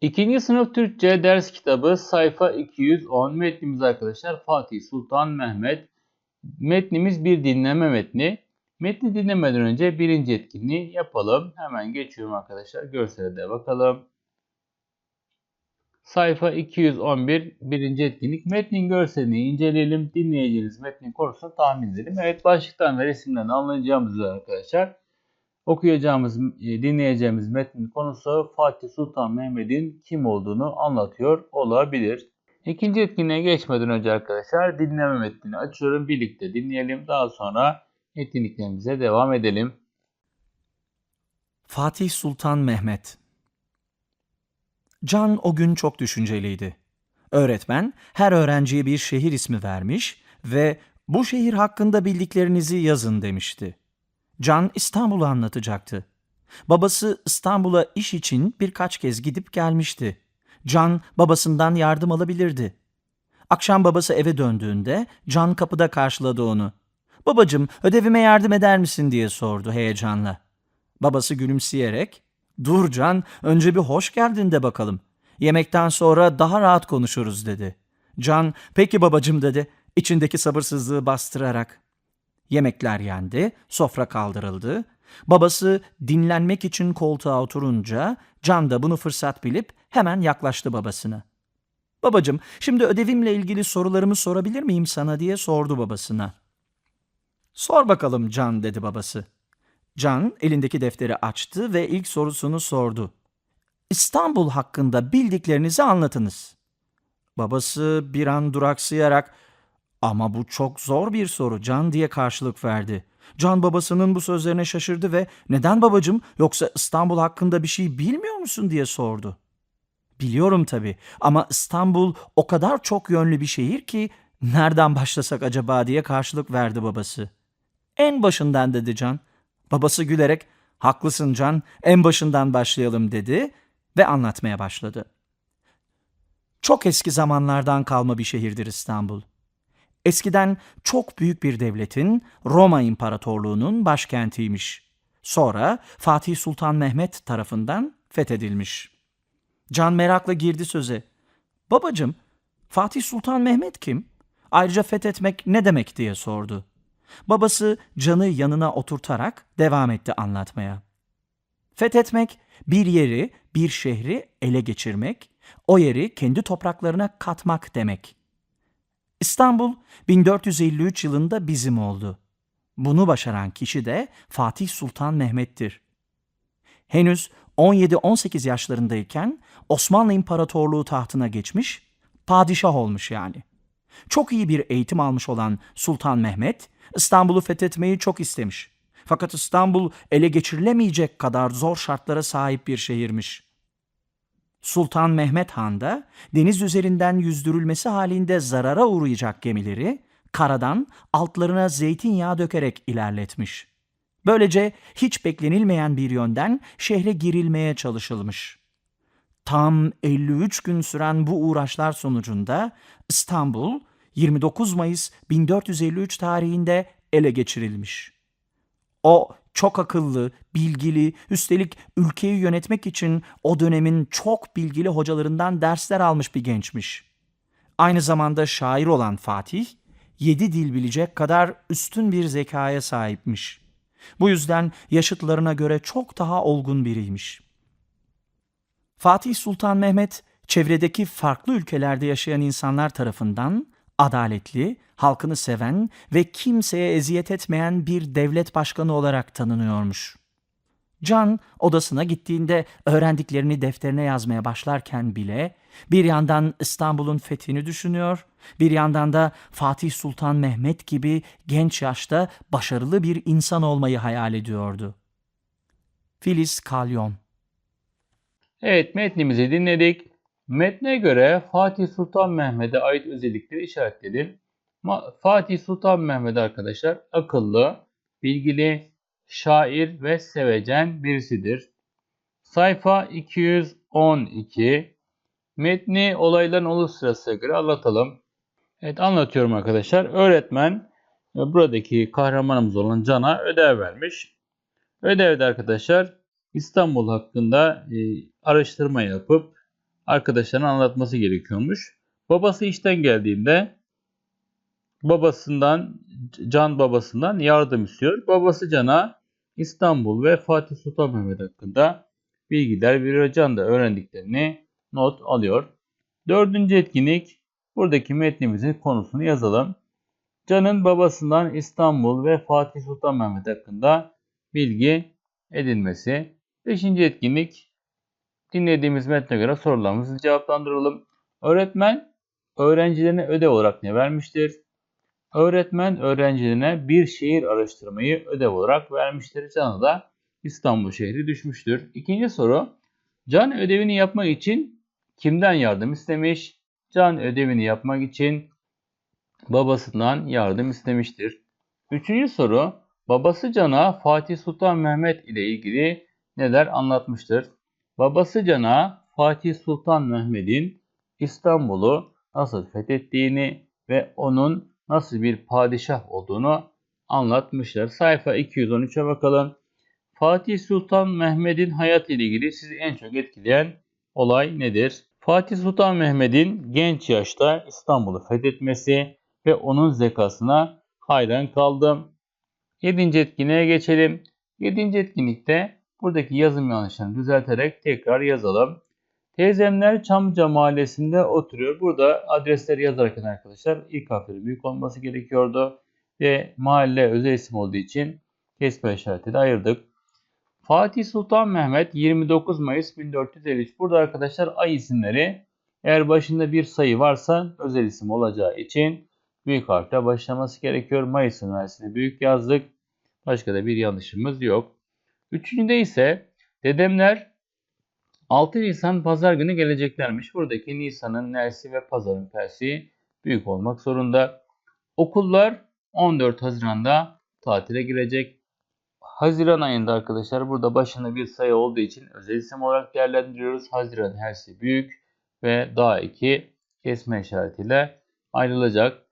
İkinci sınıf Türkçe ders kitabı sayfa 210 metnimiz arkadaşlar Fatih Sultan Mehmet. Metnimiz bir dinleme metni. Metni dinlemeden önce birinci etkinliği yapalım. Hemen geçiyorum arkadaşlar. Görsele de bakalım. Sayfa 211 birinci etkinlik. Metnin görselini inceleyelim. Dinleyeceğiniz metnin konusunu tahmin edelim. Evet başlıktan ve resimden anlayacağımız arkadaşlar. Okuyacağımız, e, dinleyeceğimiz metnin konusu Fatih Sultan Mehmet'in kim olduğunu anlatıyor olabilir. İkinci etkinliğe geçmeden önce arkadaşlar dinleme metnini açıyorum. Birlikte dinleyelim. Daha sonra etkinliklerimize devam edelim. Fatih Sultan Mehmet Can o gün çok düşünceliydi. Öğretmen her öğrenciye bir şehir ismi vermiş ve bu şehir hakkında bildiklerinizi yazın demişti. Can İstanbul'u anlatacaktı. Babası İstanbul'a iş için birkaç kez gidip gelmişti. Can babasından yardım alabilirdi. Akşam babası eve döndüğünde Can kapıda karşıladı onu. Babacım ödevime yardım eder misin diye sordu heyecanla. Babası gülümseyerek ''Dur Can, önce bir hoş geldin de bakalım. Yemekten sonra daha rahat konuşuruz.'' dedi. Can ''Peki babacım'' dedi içindeki sabırsızlığı bastırarak. Yemekler yendi, sofra kaldırıldı. Babası dinlenmek için koltuğa oturunca Can da bunu fırsat bilip hemen yaklaştı babasına. Babacım, şimdi ödevimle ilgili sorularımı sorabilir miyim sana diye sordu babasına. Sor bakalım Can dedi babası. Can elindeki defteri açtı ve ilk sorusunu sordu. İstanbul hakkında bildiklerinizi anlatınız. Babası bir an duraksayarak ama bu çok zor bir soru Can diye karşılık verdi. Can babasının bu sözlerine şaşırdı ve neden babacım yoksa İstanbul hakkında bir şey bilmiyor musun diye sordu. Biliyorum tabii ama İstanbul o kadar çok yönlü bir şehir ki nereden başlasak acaba diye karşılık verdi babası. En başından dedi Can. Babası gülerek haklısın Can en başından başlayalım dedi ve anlatmaya başladı. Çok eski zamanlardan kalma bir şehirdir İstanbul. Eskiden çok büyük bir devletin Roma İmparatorluğu'nun başkentiymiş. Sonra Fatih Sultan Mehmet tarafından fethedilmiş. Can merakla girdi söze. Babacım, Fatih Sultan Mehmet kim? Ayrıca fethetmek ne demek diye sordu. Babası Can'ı yanına oturtarak devam etti anlatmaya. Fethetmek, bir yeri, bir şehri ele geçirmek, o yeri kendi topraklarına katmak demek. İstanbul 1453 yılında bizim oldu. Bunu başaran kişi de Fatih Sultan Mehmet'tir. Henüz 17-18 yaşlarındayken Osmanlı İmparatorluğu tahtına geçmiş, padişah olmuş yani. Çok iyi bir eğitim almış olan Sultan Mehmet, İstanbul'u fethetmeyi çok istemiş. Fakat İstanbul ele geçirilemeyecek kadar zor şartlara sahip bir şehirmiş. Sultan Mehmet Han da deniz üzerinden yüzdürülmesi halinde zarara uğrayacak gemileri karadan altlarına zeytinyağı dökerek ilerletmiş. Böylece hiç beklenilmeyen bir yönden şehre girilmeye çalışılmış. Tam 53 gün süren bu uğraşlar sonucunda İstanbul 29 Mayıs 1453 tarihinde ele geçirilmiş. O çok akıllı, bilgili, üstelik ülkeyi yönetmek için o dönemin çok bilgili hocalarından dersler almış bir gençmiş. Aynı zamanda şair olan Fatih, yedi dil bilecek kadar üstün bir zekaya sahipmiş. Bu yüzden yaşıtlarına göre çok daha olgun biriymiş. Fatih Sultan Mehmet, çevredeki farklı ülkelerde yaşayan insanlar tarafından adaletli, halkını seven ve kimseye eziyet etmeyen bir devlet başkanı olarak tanınıyormuş. Can odasına gittiğinde öğrendiklerini defterine yazmaya başlarken bile bir yandan İstanbul'un fethini düşünüyor, bir yandan da Fatih Sultan Mehmet gibi genç yaşta başarılı bir insan olmayı hayal ediyordu. Filiz Kalyon Evet metnimizi dinledik. Metne göre Fatih Sultan Mehmet'e ait özellikleri işaretledim. Fatih Sultan Mehmet arkadaşlar akıllı, bilgili, şair ve sevecen birisidir. Sayfa 212 Metni olayların oluş sırasına göre anlatalım. Evet anlatıyorum arkadaşlar. Öğretmen e, buradaki kahramanımız olan Can'a ödev vermiş. Ödevde arkadaşlar İstanbul hakkında e, araştırma yapıp arkadaşlarına anlatması gerekiyormuş. Babası işten geldiğinde babasından Can babasından yardım istiyor. Babası Can'a İstanbul ve Fatih Sultan Mehmet hakkında bilgiler veriyor. Can da öğrendiklerini not alıyor. Dördüncü etkinlik buradaki metnimizin konusunu yazalım. Can'ın babasından İstanbul ve Fatih Sultan Mehmet hakkında bilgi edinmesi. Beşinci etkinlik dinlediğimiz metne göre sorularımızı cevaplandıralım. Öğretmen öğrencilerine ödev olarak ne vermiştir? Öğretmen öğrencilerine bir şehir araştırmayı ödev olarak vermiştir. Can'a da İstanbul şehri düşmüştür. İkinci soru. Can ödevini yapmak için kimden yardım istemiş? Can ödevini yapmak için babasından yardım istemiştir. Üçüncü soru. Babası Can'a Fatih Sultan Mehmet ile ilgili neler anlatmıştır? Babası Can'a Fatih Sultan Mehmet'in İstanbul'u nasıl fethettiğini ve onun nasıl bir padişah olduğunu anlatmışlar. Sayfa 213'e bakalım. Fatih Sultan Mehmet'in hayatı ile ilgili sizi en çok etkileyen olay nedir? Fatih Sultan Mehmet'in genç yaşta İstanbul'u fethetmesi ve onun zekasına hayran kaldım. 7. etkinliğe geçelim. 7. etkinlikte buradaki yazım yanlışlarını düzelterek tekrar yazalım. Teyzemler Çamlıca mahallesinde oturuyor. Burada adresleri yazarken arkadaşlar ilk harfleri büyük olması gerekiyordu. Ve mahalle özel isim olduğu için kesme işaretiyle ayırdık. Fatih Sultan Mehmet 29 Mayıs 1453. Burada arkadaşlar ay isimleri eğer başında bir sayı varsa özel isim olacağı için büyük harfle başlaması gerekiyor. Mayıs Üniversitesi'ne büyük yazdık. Başka da bir yanlışımız yok. Üçüncüde ise dedemler 6 Nisan pazar günü geleceklermiş. Buradaki Nisan'ın nersi ve pazarın persi büyük olmak zorunda. Okullar 14 Haziran'da tatile girecek. Haziran ayında arkadaşlar burada başında bir sayı olduğu için özel isim olarak değerlendiriyoruz. Haziran hersi büyük ve daha 2 kesme işaretiyle ayrılacak.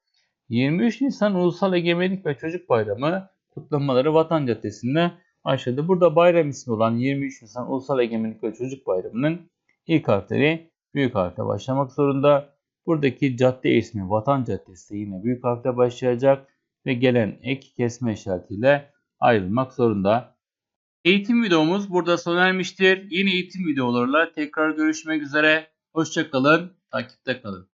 23 Nisan Ulusal Egemenlik ve Çocuk Bayramı kutlamaları Vatan Caddesi'nde başladı. Burada bayram ismi olan 23 Nisan Ulusal Egemenlik ve Çocuk Bayramı'nın ilk harfleri büyük harfle başlamak zorunda. Buradaki cadde ismi Vatan Caddesi yine büyük harfle başlayacak ve gelen ek kesme işaretiyle ayrılmak zorunda. Eğitim videomuz burada sona ermiştir. Yeni eğitim videolarıyla tekrar görüşmek üzere. Hoşçakalın, takipte kalın.